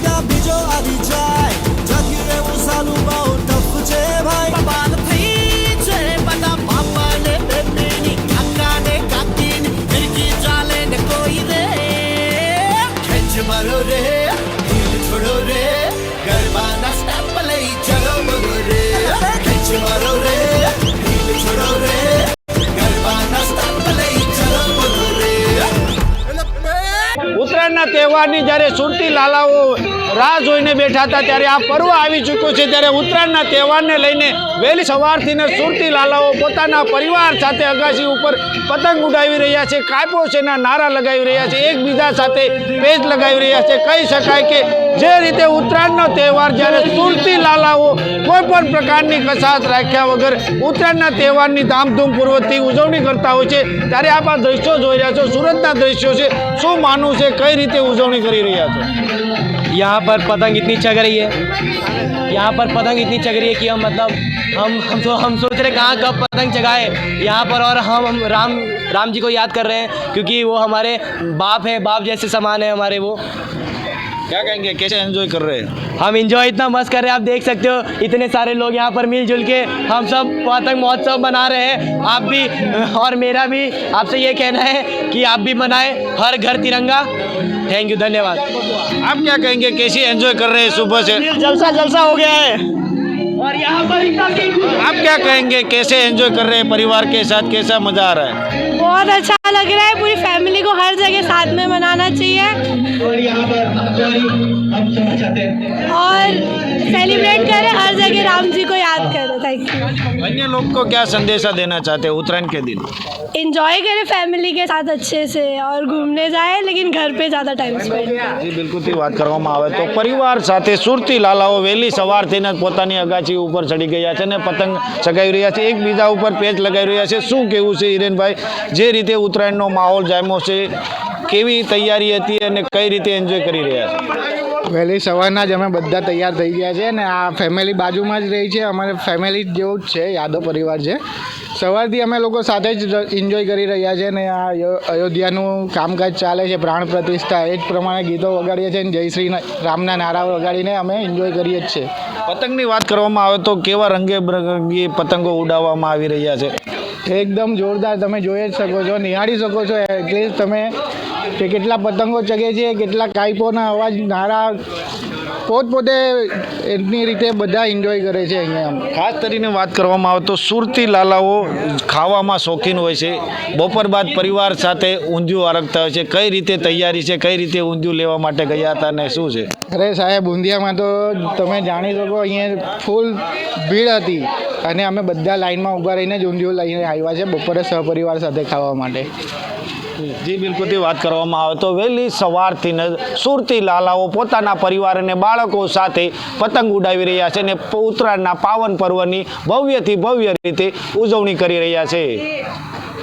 ત્યાં બીજો આવી જાય ટકી રહેવું સારું બહુ ટફ છે ભાઈ પપ્પાને થઈ છે બધા પાપાને બેબીની કાકાને કાકીની ફિરકી ચાલે ને કોઈ રે ખેંચ મારો રે છોડો રે ઉત્તરાયણના તહેવારની જ્યારે સુરતી લાલાઓ રાહ જોઈને બેઠા હતા, ત્યારે આ પર્વ આવી ચૂક્યો છે. ત્યારે ઉત્તરાયણના તહેવારને લઈને વહેલી સવારથી ને સુરતી લાલાઓ પોતાના પરિવાર સાથે અગાસી ઉપર પતંગ ઉડાવી રહ્યા છે કાપો છેના નારા લગાવી રહ્યા છે, એકબીજા સાથે પેજ લગાવી રહ્યા છે. કહી શકાય કે જે રીતે ઉત્તરાયણનો તહેવાર જ્યારે સુરતી લાલાઓ કોઈ પણ પ્રકારની કસાશ રાખ્યા વગર ઉત્તરાયણના તહેવારની ધામધૂમપૂર્વકથી ઉજવણી કરતા હોય છે ત્યારે આપ આ દ્રશ્યો જોઈ રહ્યા છો સુરતના દ્રશ્યો છે શું માનવું છે કઈ રીતે ઉજવણી કરી રહ્યા છો यहाँ पर पतंग इतनी चग रही है यहाँ पर पतंग इतनी चग रही है कि हम मतलब हम हम तो हम सोच रहे कहाँ कब पतंग चगाए यहाँ पर और हम हम राम राम जी को याद कर रहे हैं क्योंकि वो हमारे बाप हैं बाप जैसे समान है हमारे वो क्या कहेंगे? कैसे एंजॉय कर रहे हैं? हम एंजॉय इतना मस्त कर रहे हैं आप देख सकते हो इतने सारे लोग यहाँ पर मिलजुल के हम सब पतंग महोत्सव मना रहे हैं। आप भी और मेरा भी आपसे ये कहना है कि आप भी मनाएँ हर घर तिरंगा। थैंक यू धन्यवाद। आप क्या कहेंगे? कैसे एंजॉय कर रहे हैं? सुबह से जलसा जलसा हो गया है। और यहाँ पर इतना आप क्या कहेंगे कैसे एंजॉय कर रहे हैं परिवार के साथ कैसा मजा आ रहा है बहुत अच्छा लग रहा है पूरी फैमिली को हर जगह साथ में मनाना चाहिए और सेलिब्रेट करें हर जगह राम जी को याद करें थैंक यू अन्य लोग को क्या संदेशा देना चाहते हैं उत्तरायण के दिन इंजॉय करें फैमिली के साथ अच्छे से और घूमने जाए लेकिन घर पे ज़्यादा टाइम स्पेंड करें જી બિલકુલથી વાત કરવામાં આવે તો પરિવાર સાથે સુરતી લાલાઓ વહેલી સવારથી જ પોતાની અગાચી ઉપર ચડી ગયા છે અને પતંગ ચગાવી રહ્યા છે. એકબીજા ઉપર પેચ લગાવી રહ્યા છે. શું કેવું છે હિરેનભાઈ? જે રીતે ઉત્તરાયણનો માહોલ જામ્યો છે, કેવી તૈયારી હતી અને કઈ રીતે એન્જોય કરી રહ્યા છે? વહેલી સવારના જ અમે બધા તૈયાર થઈ ગયા છે અને આ ફેમિલી બાજુમાં જ રહી છે. અમારે ફેમિલી જેવું જ છે યાદવ પરિવાર છે. સવારથી અમે લોકો સાથે જ એન્જોય કરી રહ્યા છે ને આ અયોધ્યાનું કામકાજ ચાલે છે, પ્રાણ પ્રતિષ્ઠા એ જ પ્રમાણે ગીતો વગાડીએ છીએ અને જય શ્રી રામના નારા વગાડીને અમે એન્જોય કરીએ જ છે પતંગની વાત કરવામાં આવે તો કેવા રંગે બરંગી પતંગો ઉડાવવામાં આવી રહ્યા છે? એકદમ જોરદાર તમે જોઈ જ શકો છો, નિહાળી શકો છો એટલીસ્ટ તમે કે કેટલા પતંગો ચગે છે, કેટલા કાઈપોના અવાજ, નારા પોતપોતે એમની રીતે બધા એન્જોય કરે છે અહીંયા ખાસ કરીને વાત કરવામાં આવે તો સુરતી લાલાઓ ખાવામાં શોખીન હોય છે. બપોર બાદ પરિવાર સાથે ઊંધિયું આરગતા હોય છે. કઈ રીતે તૈયારી છે, કઈ રીતે ઊંધિયું લેવા માટે ગયા હતા ને શું છે? અરે સાહેબ, ઊંધિયામાં તો તમે જાણી શકો અહીંયા ફૂલ ભીડ હતી અને અમે બધા લાઈનમાં ઊભા રહીને જ ઊંધિયું લઈને આવ્યા છે બપોરે સહપરિવાર સાથે ખાવા માટે. જી બિલકુલથી વાત કરવામાં આવે તો વહેલી સવારથી ને સુરતી લાલાઓ પોતાના પરિવાર અને બાળકો સાથે પતંગ ઉડાવી રહ્યા છે અને ઉત્તરાયણના પાવન પર્વની ભવ્યથી ભવ્ય રીતે ઉજવણી કરી રહ્યા છે.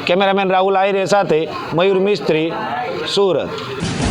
કેમેરામેન રાહુલ આયરે સાથે મયુર મિસ્ત્રી, સુરત.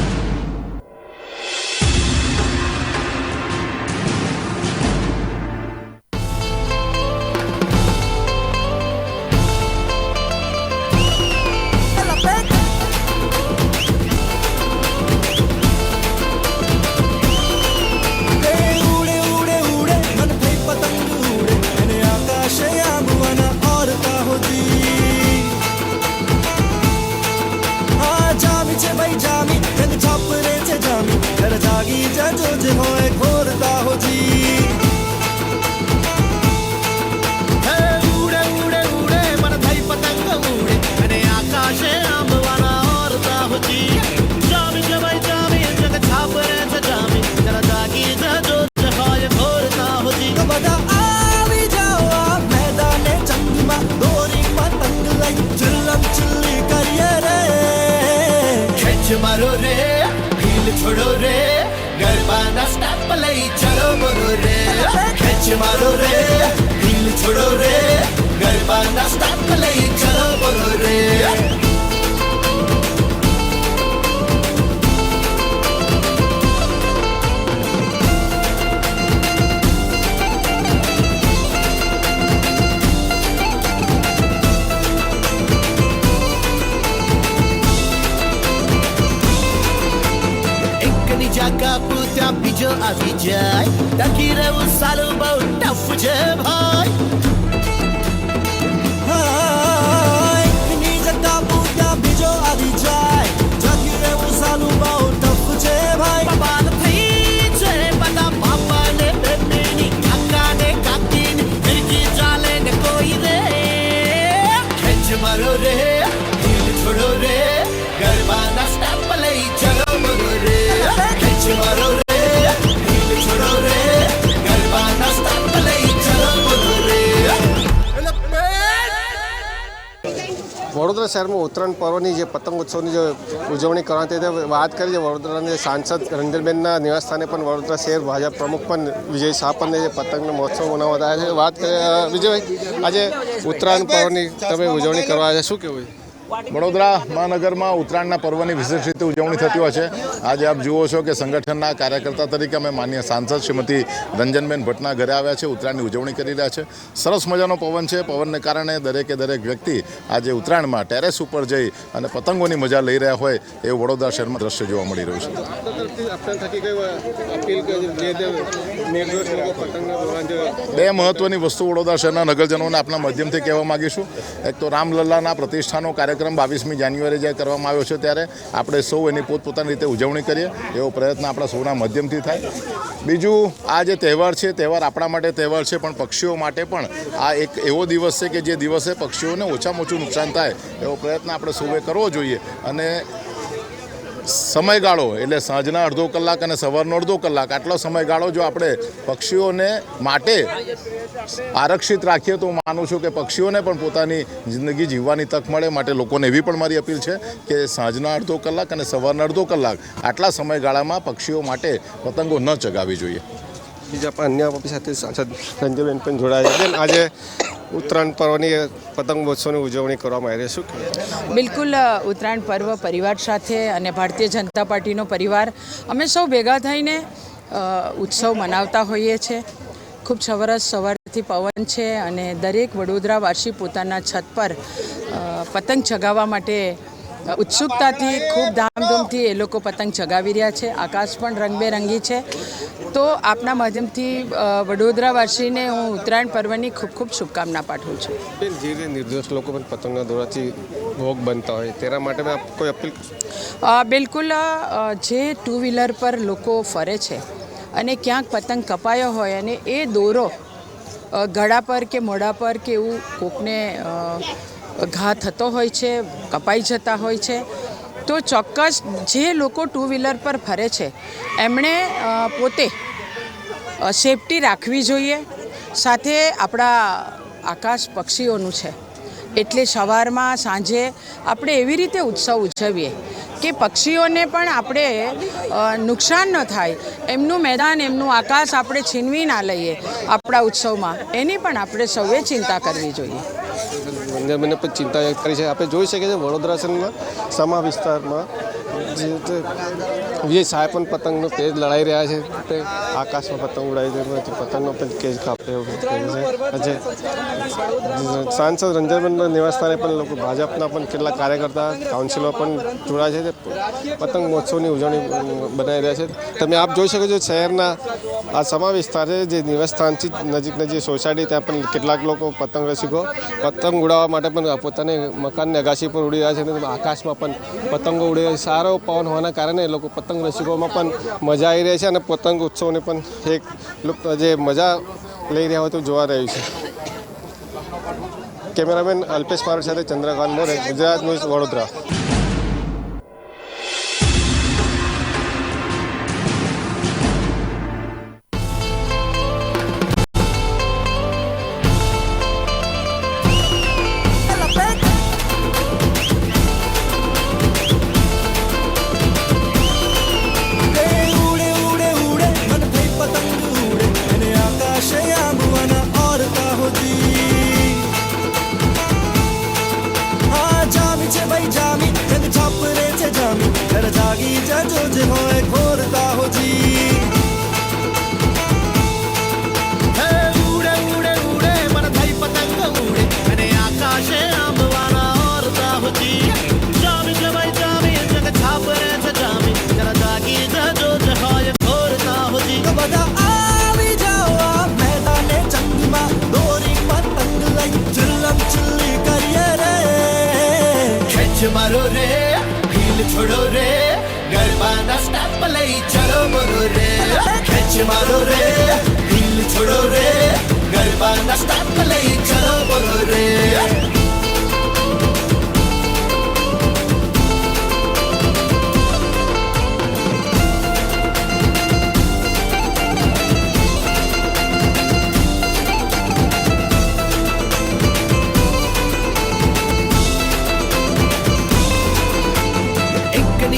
પૂત્યા બીજો આવી જાય વડોદરા શહેરમાં ઉત્તરાયણ પર્વની જે પતંગ ઉત્સવની જે ઉજવણી કરવાની તે વાત કરી છે વડોદરાની સાંસદ રંજનબેનના નિવાસસ્થાને પણ વડોદરા શહેર ભાજપ પ્રમુખ પણ વિજય શાહ પણ જે પતંગનો મહોત્સવ મનાવવા છે વાત કરીએ વિજયભાઈ, આજે ઉત્તરાયણ પર્વની તમે ઉજવણી કરવા આવ્યા શું કહેવું છે? વડોદરા મહાનગરમાં ઉત્તરાયણના પર્વની વિશેષ રીતે ઉજવણી થતી હોય છે. આજે આપ જુઓ છો કે સંગઠનના કાર્યકર્તા તરીકે અમે માન્ય સાંસદ શ્રીમતી રંજનબેન ભટ્ટના ઘરે આવ્યા છે ઉત્તરાયણની ઉજવણી કરી રહ્યા છે. સરસ મજાનો પવન છે. પવનને કારણે દરેકે દરેક વ્યક્તિ આજે ઉત્તરાયણમાં ટેરેસ ઉપર જઈ અને પતંગોની મજા લઈ રહ્યા હોય એવું વડોદરા શહેરમાં દ્રશ્ય જોવા મળી રહ્યું છે. બે મહત્વની વસ્તુ વડોદરા શહેરના નગરજનોને આપણા માધ્યમથી કહેવા માગીશું. એક તો રામલલ્લાના પ્રતિષ્ઠાનો કાર્યક્રમ બાવીસમી જાન્યુઆરી જ્યારે કરવામાં આવ્યો છે ત્યારે આપણે સૌ એની પોતપોતાની રીતે ઉજવણી કરીએ એવો પ્રયત્ન આપણા સૌના માધ્યમથી થાય. બીજું, આ જે તહેવાર છે, તહેવાર આપણા માટે તહેવાર છે, પણ પક્ષીઓ માટે પણ આ એક એવો દિવસ છે કે જે દિવસે પક્ષીઓને ઓછામાં ઓછું નુકસાન થાય એવો પ્રયત્ન આપણે સૌએ કરવો જોઈએ. અને સમયગાળો એટલે સાંજના અડધો કલાક અને સવારનો અડધો કલાક, આટલો સમયગાળો જો આપણે પક્ષીઓને માટે આરક્ષિત રાખીએ તો હું માનું છું કે પક્ષીઓને પણ પોતાની જિંદગી જીવવાની તક મળે માટે લોકોને એવી પણ મારી અપીલ છે કે સાંજના અડધો કલાક અને સવારના અડધો કલાક આટલા સમયગાળામાં પક્ષીઓ માટે પતંગો ન ચગાવવી જોઈએ. બીજા પણ અન્ય સાથે સાંસદ સંજયબેન પણ જોડાયા છે. આજે ઉત્તરાયણ પર્વની પતંગ મહોત્સવની ઉજવણી કરવામાં આવી રહી છે. બિલકુલ ઉત્તરાયણ પર્વ પરિવાર સાથે અને ભારતીય જનતા પાર્ટીનો પરિવાર અમે સૌ ભેગા થઈને ઉત્સવ મનાવતા હોઈએ છીએ. ખૂબ સરસ સવારથી પવન છે અને દરેક વડોદરાવાસી પોતાના છત પર પતંગ ચગાવવા માટે ઉત્સુકતાથી, ખૂબ ધામધૂમથી એ લોકો પતંગ ચગાવી રહ્યા છે. આકાશ પણ રંગબેરંગી છે. તો આપના માધ્યમથી વડોદરાવાસીને હું ઉત્તરાયણ પર્વની ખૂબ ખૂબ શુભકામના પાઠવું છું. બેન જે રીતે નિર્દોષ લોકો પણ પતંગના દોરાથી ભોગ બનતા હોય તેના માટે મેં આપ કોઈ અપીલ બિલકુલ જે ટુ વ્હીલર પર લોકો ફરે છે અને ક્યાંક પતંગ કપાયો હોય અને એ દોરો ગળા પર કે મોઢા પર કે એવું કોકને ઘા થતો હોય છે કપાઈ જતા હોય છે તો ચોક્કસ જે લોકો ટુ વ્હીલર પર ફરે છે એમણે પોતે સેફટી રાખવી જોઈએ. સાથે આપણા આકાશ પક્ષીઓનું છે. એટલે સવારમાં, સાંજે આપણે એવી રીતે ઉત્સવ ઉજવીએ કે પક્ષીઓને પણ આપણે નુકસાન ન થાય. એમનું મેદાન, એમનું આકાશ આપણે છીનવી ના લઈએ આપણા ઉત્સવમાં. એની પણ આપણે સૌએ ચિંતા કરવી જોઈએ. ચિંતા કરી છે. આપણે જોઈ શકીએ છીએ વડોદરા શહેરમાં સમા વિસ્તારમાં જે રીતે વિજય સાહેબ પણ પતંગનો કેજ લડાઈ રહ્યા છે તે આકાશમાં પતંગ ઉડાવી દે છે પતંગનો પણ કેજ કાપે એવું કહે છે સાંસદ રંજનબેનના નિવાસસ્થાને પણ લોકો ભાજપના પણ કેટલાક કાર્યકર્તા કાઉન્સિલર પણ જોડાયા છે પતંગ મહોત્સવની ઉજવણી બનાવી રહ્યા છે તમે આપ જોઈ શકો છો શહેરના આ સમા વિસ્તાર જે નિવાસસ્થાનથી નજીકના જે સોસાયટી ત્યાં પણ કેટલાક લોકો પતંગ રસિકો પતંગ ઉડાવવા માટે પણ પોતાની મકાનની અગાશી પર ઉડી રહ્યા છે અને આકાશમાં પણ પતંગો ઉડી રહ્યા છે. સારો પવન હોવાના કારણે લોકો પતંગ રસિકોમાં પણ મજા આવી રહી છે અને પતંગ ઉત્સવને પણ એક જે મજા લઈ રહ્યા હોય તો જોવા રહ્યું છે. કેમેરામેન અલ્પેશ પારડ સાથે ચંદ્રકાંત મોરે, ગુજરાત ન્યૂઝ વડોદરા. ખેંચ મારો રે ઢીલ છોડો રે ગરબાના સ્ટેપ લઈ ચલો બોલો રે ખેંચ મારો રે ઢીલ છોડો રે ગરબાના સ્ટેપ લઈ ચલો બોલો રે એકની જાગા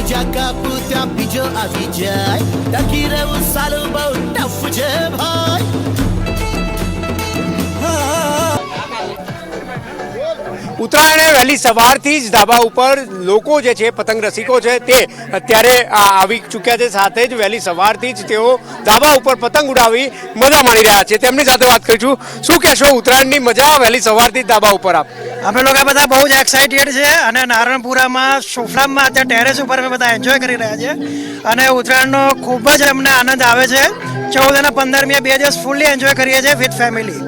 પૂત્યા બીજો આવી જાય ટકી રહેવું સારું બહુ ટફ છે ઉત્તરાયણે વહેલી સવારથી જ ધાબા ઉપર લોકો જે છે, પતંગ રસિકો છે, તે અત્યારે આવી ચૂક્યા છે. સાથે જ વહેલી સવારથી જ તેઓ ધાબા ઉપર પતંગ ઉડાવી મજા માણી રહ્યા છે. તેમની સાથે વાત કરીશું. શું કહેશો? ઉત્તરાયણની મજા વહેલી સવારથી ધાબા ઉપર આપ. અમે લોકો બધા બહુ જ એક્સાઇટેડ છે અને નારણપુરામાં સોફલામાં અત્યારે ટેરેસ ઉપર અમે બધા એન્જોય કરી રહ્યા છે અને ઉત્તરાયણનો ખૂબ જ અમને આનંદ આવે છે. ચૌદ અને પંદરમી બે દિવસ ફૂલ્લી એન્જોય કરીએ છીએ વિથ ફેમિલી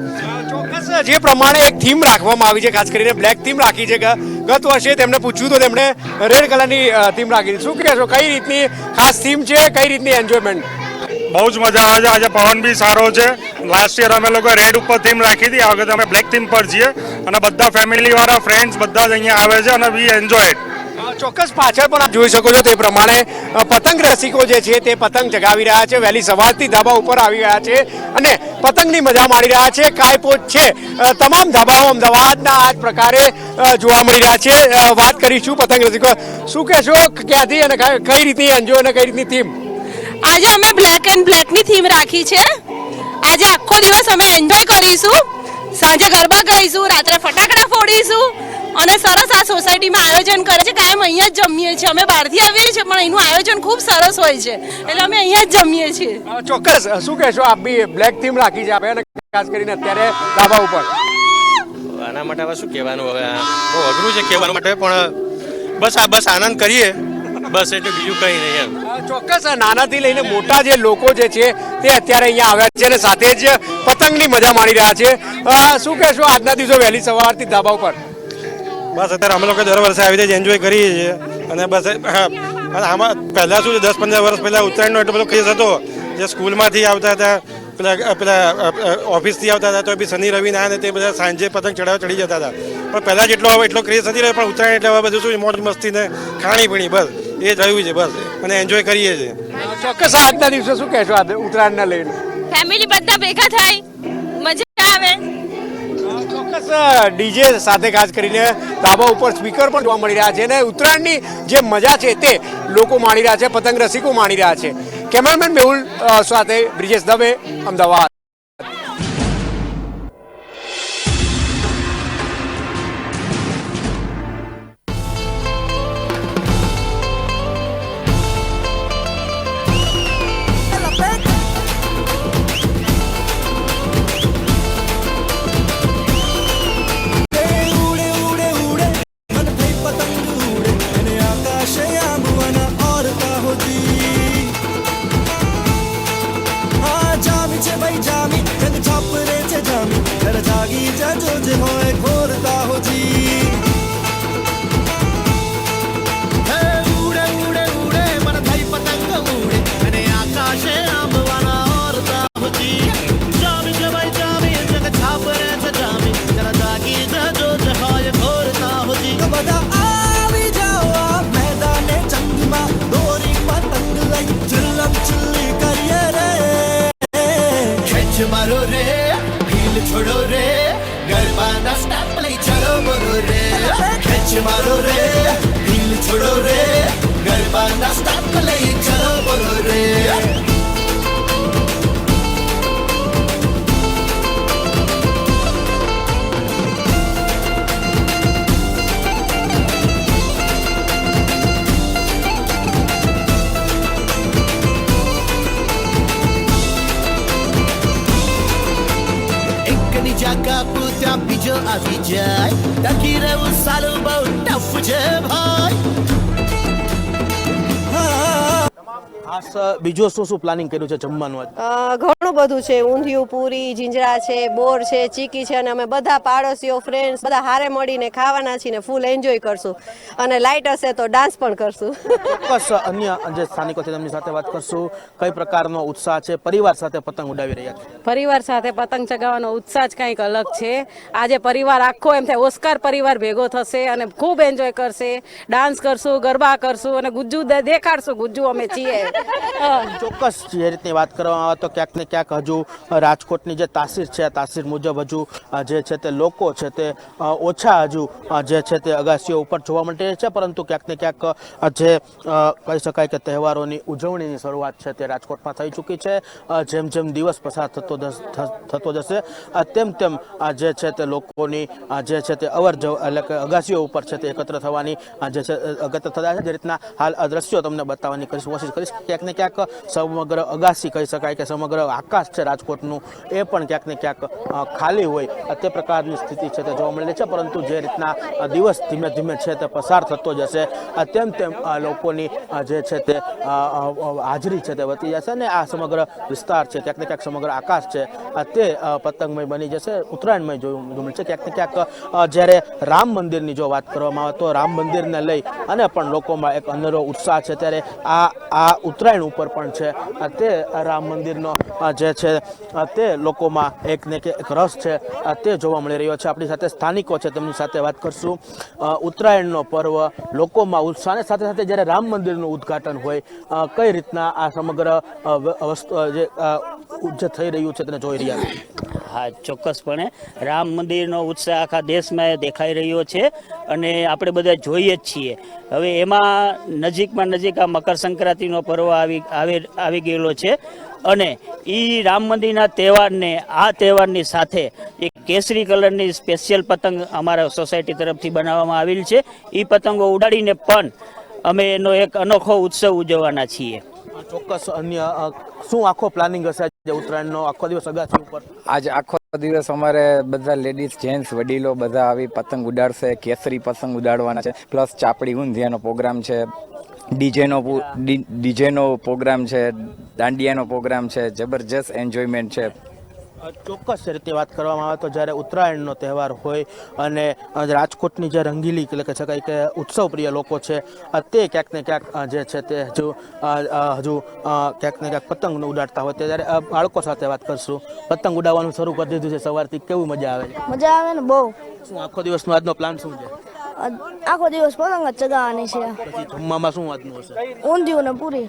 ચોક્કસ જે પ્રમાણે એક થીમ રાખવામાં આવી છે, ખાસ કરીને બ્લેક થીમ રાખી છે. ગત વર્ષે તેમને પૂછ્યું તો તેમણે રેડ કલરની થીમ રાખી શું કહેશો, કઈ રીતની ખાસ થીમ છે, કઈ રીતની એન્જોયમેન્ટ બહુ જ મજા આવે છે. આજે પવન બી સારો છે. લાસ્ટ યર અમે લોકો રેડ ઉપર થીમ રાખી હતી. આ વખતે અમે બ્લેક થીમ પર છીએ. અને બધા ફેમિલી વાળા ફ્રેન્ડ્સ બધા જ અહીંયા આવે છે અને વી એન્જોય ચોક્કસ પાછળ પણ આપ જોઈ શકો છો તે પ્રમાણે પતંગ રસિકો જે છે તે પતંગ ચગાવી રહ્યા છે, વહેલી સવારથી ધાબા ઉપર આવી રહ્યા છે અને પતંગની મજા માણી રહ્યા છે, કાયપોત છે. તમામ ધાબાઓ અમદાવાદના આ જ પ્રકારે જોવા મળી રહ્યા છે. વાત કરીશું પતંગ રસિકો. શું કહેશો? ક્યાંથી અને કઈ- રીતની એન્જોય અને કઈ રીતની થીમ આજે અમે બ્લેક એન્ડ બ્લેકની થીમ રાખી છે. આજે આખો દિવસ અમે એન્જોય કરીશું. સાંજે ગરબા ગાઈશું રાત્રે ફટાકડા ફોડીશું અને સરસ આ સોસાયટીમાં આયોજન કરે છે. કાયમ અહીંયા જ જમીએ છીએ. અમે બહારથી આવીએ છીએ પણ એનું આયોજન ખૂબ સરસ હોય છે. એટલે અમે અહીંયા જ જમીએ છીએ. ચોક્કસ. શું કહેશો? આપ બી બ્લેક થીમ રાખી છે આપણે અને ખાસ કરીને અત્યારે ધાબા ઉપર. આના માટે હવે શું કહેવાનું? હવે આ બહુ અઘરું છે કહેવાનું માટે પણ બસ આ બસ આનંદ કરીએ. બસ એટલે બીજું કંઈ નહીં એમ. ચોક્કસ. નાનાથી લઈને મોટા જે લોકો જે છે તે અત્યારે અહીંયા આવ્યા છે અને સાથે જ પતંગની મજા માણી રહ્યા છે. શું કહેશો? આજના દિવસો વહેલી સવારથી ધાબા ઉપર. બસ અત્યારે અમે લોકો દર વર્ષે આવી રીતે એન્જોય કરીએ છીએ. અને બસ આમાં પહેલાં શું છે દસ પંદર વર્ષ પહેલાં ઉત્તરાયણનો એટલો બધો ક્રેઝ હતો જે સ્કૂલમાંથી આવતા હતા પેલા પેલા ઓફિસથી આવતા હતા તો બી શનિ રવિ ના ને તે બધા સાંજે પતંગ ચડાવવા ચડી જતા હતા. પણ પહેલાં જેટલો હવે એટલો ક્રેઝ નથી રહ્યો પણ ઉત્તરાયણ એટલે હવે બધું શું મોજ મસ્તી ને ખાણીપીણી બસ. એ જ રહ્યું છે બસ. અને એન્જોય કરીએ છીએ. ચોક્કસ આજના દિવસે શું કહેશો ઉત્તરાયણને લઈને? ફેમિલી બધા ભેગા થાય મજા આવે. ચોક્કસ ડીજે સાથે ખાસ કરીને ધાબા ઉપર સ્પીકર પણ જોવા મળી રહ્યા છે અને ઉત્તરાયણની જે મજા છે તે લોકો માણી રહ્યા છે, પતંગ રસિકો માણી રહ્યા છે. કેમેરામેન મેહુલ સાથે બ્રિજેશ દવે, અમદાવાદ. આવી જાય ટકી રહેવું સારું બહુ ટફ છે ભાઈ ખાસ બીજું શું શું પ્લાનિંગ કર્યું છે જમવાનું ઘણું બધું છે. ઊંધિયું પૂરી જીંજરા છે બોર છે ચીકી છે અને અમે બધા પાડોશીઓ ફ્રેન્ડ્સ બધા હારે મળીને ખાવાના છીએ ને ફૂલ એન્જોય કરશું. અને લાઇટ હશે તો ડાન્સ પણ કરશું. ચોક્કસ અન્ય જે સ્થાનિકો છે તેમની સાથે વાત કરશું. કઈ પ્રકારનો ઉત્સાહ છે? પરિવાર સાથે પતંગ ઉડાવી રહ્યા છે. પરિવાર સાથે પતંગ ચગાવવાનો ઉત્સાહ જ કંઈક અલગ છે. આજે પરિવાર આખો એમ થાય ઓસ્કાર પરિવાર ભેગો થશે અને ખૂબ એન્જોય કરશે. ડાન્સ કરશું ગરબા કરશું અને ગુજ્જુ દેખાડશું ગુજ્જુ અમે છીએ. ચોક્કસ જે રીતની વાત કરવામાં આવે તો ક્યાંક ને ક્યાંક હજુ રાજકોટની જે તાસીર છે તાસીર મુજબ હજુ જે છે તે લોકો છે તે ઓછા હજુ જે છે તે અગાસીઓ ઉપર જોવા મળી છે, પરંતુ ક્યાંક ને ક્યાંક જે કહી શકાય કે તહેવારોની ઉજવણીની શરૂઆત છે તે રાજકોટમાં થઈ ચૂકી છે જેમ જેમ દિવસ પસાર થતો થતો જશે તેમ તેમ જે છે તે લોકોની જે છે તે અવર એટલે કે અગાસીઓ ઉપર છે તે એકત્ર થવાની જે છે અગત્ર થતા છે, જે રીતના હાલ દ્રશ્યો તમને બતાવવાની કરીશ, કોશિશ કરીશ. ક્યાંક ને ક્યાંક સમગ્ર અગાસી કહી શકાય કે સમગ્ર આકાશ છે રાજકોટનું, એ પણ ક્યાંક ને ક્યાંક ખાલી હોય તે પ્રકારની સ્થિતિ છે તે જોવા મળે છે. પરંતુ જે રીતના દિવસ ધીમે ધીમે છે તે પસાર થતો જશે, તેમ તેમ લોકોની જે છે તે હાજરી છે તે વધી જશે અને આ સમગ્ર વિસ્તાર છે, ક્યાંક ને ક્યાંક સમગ્ર આકાશ છે તે પતંગમય બની જશે, ઉત્તરાયણમય જોવા મળશે ક્યાંક ને ક્યાંક જ્યારે રામ મંદિરની જો વાત કરવામાં આવે તો રામ મંદિરને લઈ અને પણ લોકોમાં એક અનેરો ઉત્સાહ છે. ત્યારે આ આ ઉત્તરાયણ ઉપર પણ છે. તે રામ મંદિરનો જે છે તે લોકોમાં એક ને કે એક રસ છે તે જોવા મળી રહ્યો છે. આપણી સાથે સ્થાનિકો છે, તેમની સાથે વાત કરશું. ઉત્તરાયણનો પર્વ, લોકોમાં ઉત્સાહને સાથે સાથે જ્યારે રામ મંદિરનું ઉદ્ઘાટન હોય કઈ રીતના આ સમગ્ર જે થઈ રહ્યું છે, તેને જોઈ રહ્યા છે? હા, ચોક્કસપણે. રામ મંદિરનો ઉત્સાહ આખા દેશમાં દેખાઈ રહ્યો છે અને આપણે બધા જોઈએ જ છીએ. હવે એમાં નજીકમાં નજીક આ મકર સંક્રાંતિનો પર્વ આવી આવી ગયેલો છે. અને એ રામ મંદિરના તહેવારને, આ તહેવારની સાથે એક કેસરી કલરની સ્પેશિયલ પતંગ અમારા સોસાયટી તરફથી બનાવવામાં આવેલ છે. એ પતંગો ઉડાડીને પણ અમે એનો એક અનોખો ઉત્સવ ઉજવવાના છીએ. ચોક્કસ અન્ય શું આખો પ્લાનિંગ હશે? ઉત્તરાયણનો આખો દિવસ અગાસી ઉપર. આજ આખો દિવસ અમારે બધા લેડીઝ જેન્ટ્સ વડીલો બધા આવી પતંગ ઉડાડશે, કેસરી પતંગ ઉડાડવાના છે પ્લસ ચાપડી ઊંધિયાનો પ્રોગ્રામ છે, ડીજેનો ડીજેનો પ્રોગ્રામ છે, દાંડિયાનો પ્રોગ્રામ છે, જબરજસ્ત એન્જોયમેન્ટ છે. ચોક્કસ રીતે વાત કરવામાં આવે તો જ્યારે ઉત્તરાયણનો તહેવાર હોય અને રાજકોટની જે રંગીલી એટલે કે શકાય કે ઉત્સવ પ્રિય લોકો છે તે ક્યાંક ને ક્યાંક જે છે તે હજુ હજુ ક્યાંક ને ક્યાંક પતંગ ઉડાડતા હોય ત્યારે બાળકો સાથે વાત કરશું. પતંગ ઉડાવવાનું શરૂ કરી દીધું છે સવારથી. કેવું મજા આવે? છે મજા આવે ને બહુ. શું આખો દિવસનો આજનો પ્લાન શું છે? આખો દિવસ પતંગ જ ચગાવવાની છે. પછી જમવામાં શું વાતનું હશે? ઊંધિયું ને પૂરી.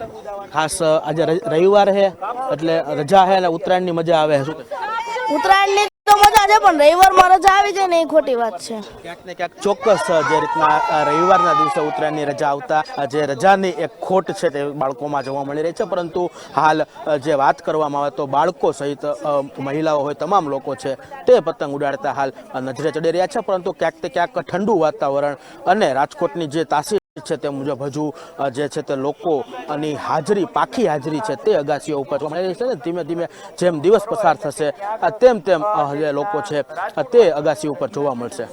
ખાસ આજે રવિવાર છે એટલે રજા છે અને ઉત્તરાયણની મજા આવે છે ઉત્તરાયણની ખોટી છે. તે બાળકોમાં જોવા મળી રહી છે, પરંતુ હાલ જે વાત કરવામાં આવે તો બાળકો સહિત મહિલાઓ હોય, તમામ લોકો છે, તે પતંગ ઉડાડતા હાલ નજરે ચડી રહ્યા છે, પરંતુ ક્યાંક ને ક્યાંક ઠંડુ વાતાવરણ અને રાજકોટની જે તાસીર છે તે મુજબ હજુ જે છે તે લોકોની હાજરી પાખી હાજરી છે તે અગાસીઓ ઉપર જોવા મળી રહી છે ને, ધીમે ધીમે જેમ દિવસ પસાર થશે તેમ તેમ જે લોકો છે તે અગાસી ઉપર જોવા મળશે.